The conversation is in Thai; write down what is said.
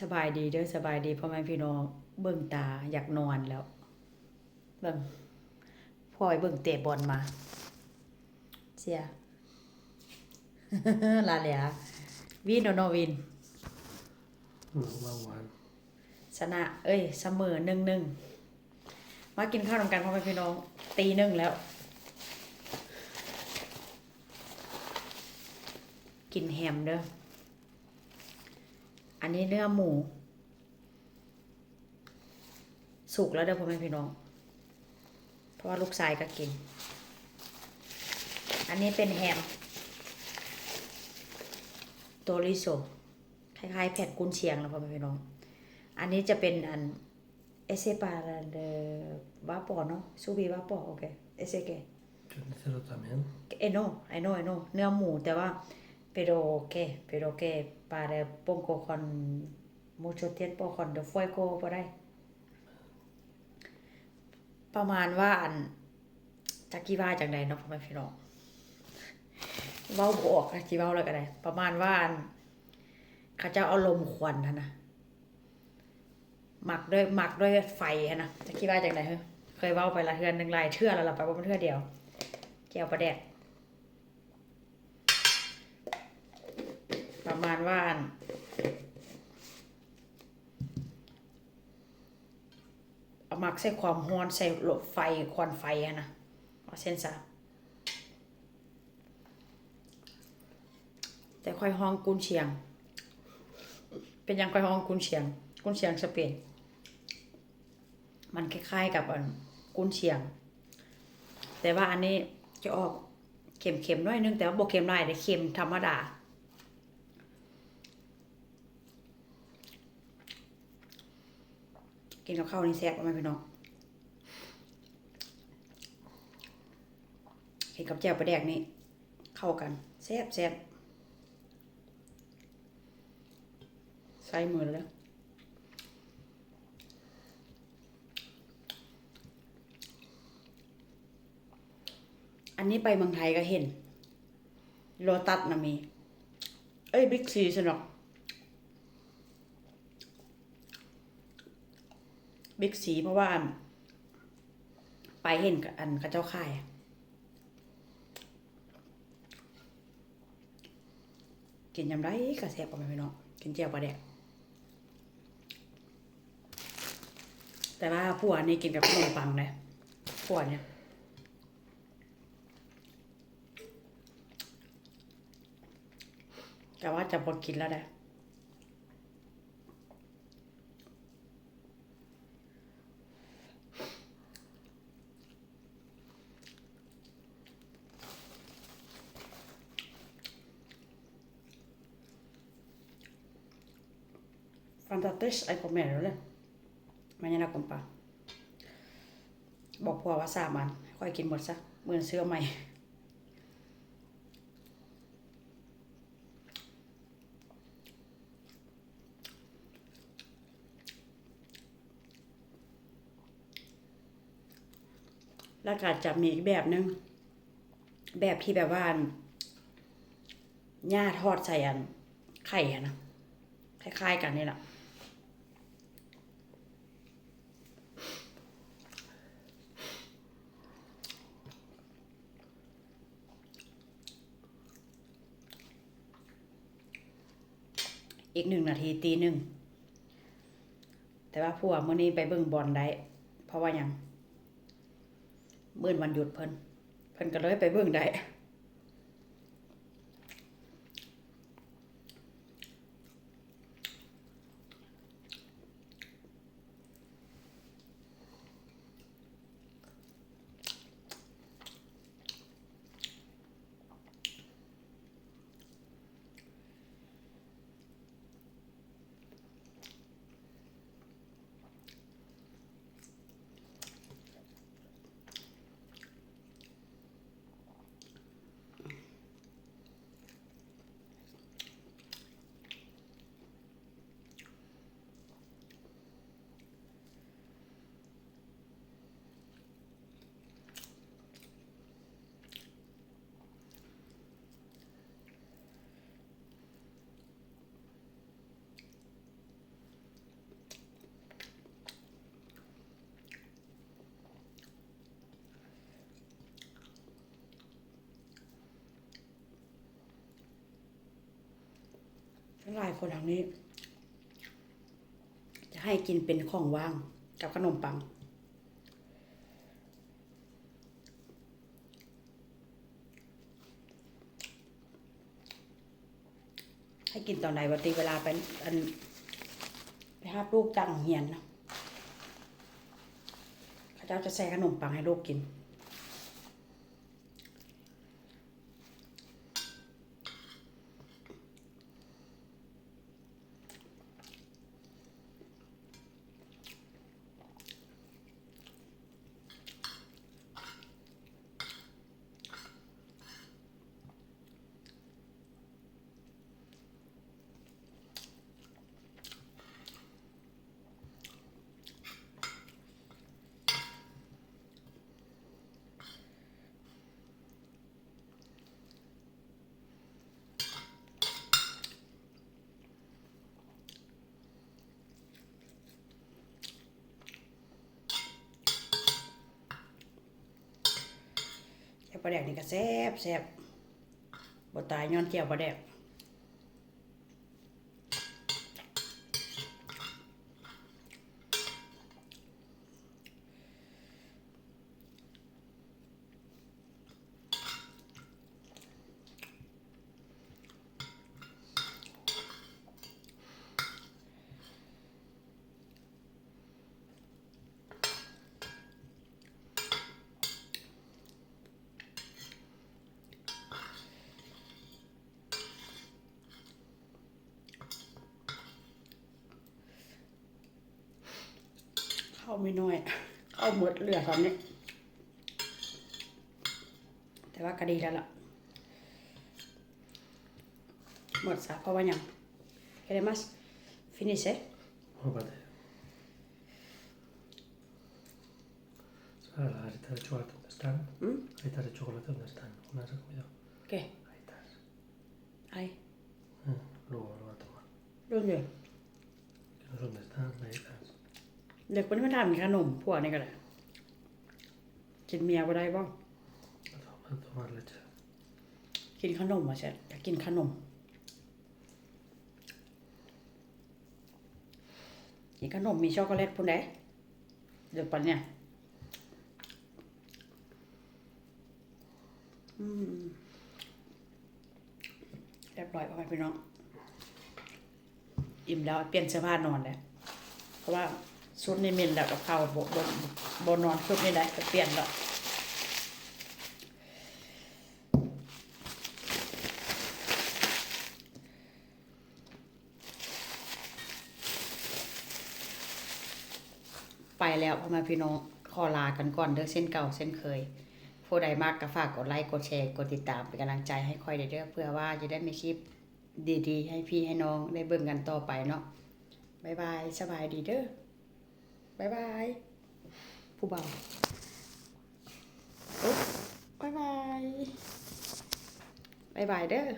สบายดีเด้อสบายดีพ่อแม่พี่น้องเบิ่งตาอยากนอนแล้วเบิ่งพ่อยเบิ่งเตะบอลมา เสียลาเหลียวินโนโนวิน Mm, one one. ชนะ เอ้ยเสมอหนึ่งหนึ่งมากินข้าวนำกันพ่อแม่พี่น้อง ตีหนึ่งแล้ว กินแฮมเด้อ อันนี้เนื้อหมู สุกแล้วเด้อพ่อแม่พี่น้อง เพราะว่าลูกชายก็กิน อันนี้เป็นแฮมโตริโซคล้ายๆแผ่นกุนเชียงแล้วพ่อแม่พี่น้อง อันนี้จะเป็นอันเอเซปาเดวาปอเนาะซูบีวาปอโอเคเอเซเก Carnicero también. เอโนไอโนไอโนเนื้อหมูแต่ว่า pero que pero que para pongo con mucho tiempo con the fuego บ่ได้ประมาณว่าอันจักกี้ว่าจังใดเนาะพ่อแม่พี่น้องเว้าบอกจักกี้เว้าแล้วก็ได้ ประมาณว่าอันเขาเจ้าเอาลมควันนะหมักด้วยหมักด้วยไฟนะจักกี้ว่าจังใดเฮ้ยเคยเว้าไปละเทื่อหนึ่งลายเทื่อแล้วละไปบ่มันเทื่อเดียวแก้วประแดก ประมาณว่าอันเอามักใส่ความร้อนใส่หลบไฟควันไฟอะนะเอาเส้นซะแต่ค่อยห้องกุนเชียง เป็นยังค่อยห้องกุนเชียง กุนเชียงสเปนมันคล้ายๆกับกุนเชียง แต่ว่าอันนี้จะออกเค็มๆน้อยนึงแต่ว่าบกเค็มหลายแต่เค็มธรรมดา กินกับข้าวนี่แซ่บมากพี่น้องกินกับแจ่วปลาแดกนี่เข้ากันแซ่บแซ่บใส่มือแล้วอันนี้ไปเมืองไทยก็เห็น โลตัสนะมี เอ้ยบิ๊กซีสนอก บิ๊กซีเพราะว่า ไปเห็นกับอันกับเจ้าค่ายกินยำไรกระแสบออกมาพี่น้องกินเจียวปลาแดกแต่ว่าผัวนี่กินกับขนมปังเลยผัวเนี่ยแต่ว่าจะบดกินแล้วได้ฟันตั ดติสไอคอมเมนต์เลยมันยังนักกลมปะบอกพ่อว่าสามันค่อยกินหมดซะเหมือนเสื้อใหม่แล้วก็จะมีอีกแบบหนึง แบบที่แบบว่าหญ้าทอดใส่อันไข่อะนะคล้ายๆกันนี่แหละ อีกหนึ่งนาทีตีหนึ่งแต่ว่าผัวมื่อนี้ไปเบิ่งบอลได้เพราะว่ายังมื่นวันหยุดเพิ่นเพิ่นก็เลยไปเบิ่งได้ อ หลายคนทางนี้ จะให้กินเป็นของว่างกับขนมปัง ให้กินตอนไหนวันตีเวลาไปอันไปหาลูกจังเหียนนะเขาเจ้าจะใส่ขนมปังให้ลูกกิน ปลาแดกนี่ก็แซ่บแซ่บบตายย้อนแจ่วปลาแดก ไม่น้อยข้าวหมดเหลือตอนนี้ แต่ว่าก็ดีแล้วล่ะ หมดซะเพราะว่าหยัง queremos finish eh Hopate. Ahora las galletitas de chocolate, ¿dónde están? ¿Mm? Galletitas de chocolate, ¿dónde están? ¿No las he comido? ¿qué? Ahí estás. ไอ้ Mm, Luego lo voy a tomar. รุ่นเดียว Que no sé dónde están, galletas. เด็กคนนี้มาทำขนมพวกนี้ก็ได้กินเมียบ่ได้บ่ A tomar, a tomar leche. กินขนมอะเช่อยากกินขนม กินขนมมีช็อกโกแลตพุ่นได้เดี๋ยวปันเนี่ยอืมเรียบร้อยพ่อแม่พี่น้อง อิ่มแล้วเปลี่ยนเสื้อผ้านอนแล้ว เพราะว่า ชุดนี้มินแล้วกับข้าวบบบนนอนชุดนี้ได้ก็เปลี่ยนแล้วไปแล้วพ่อแม่พี่น้องขอลากันก่อนเด้อเส้นเก่าเส้นเคยผู้ใดมากก็ฝากกดไลค์กดแชร์กดติดตามเป็นกำลังใจให้คอยเด้อเพื่อว่าจะได้มีคลิปดีๆ ให้พี่ให้น้องได้เบิ่งกันต่อไปเนาะบ๊ายบายสบายดีเด้อ บายบายผู้เบาโอ๊ะบ๊ายบายบายบายเด้อ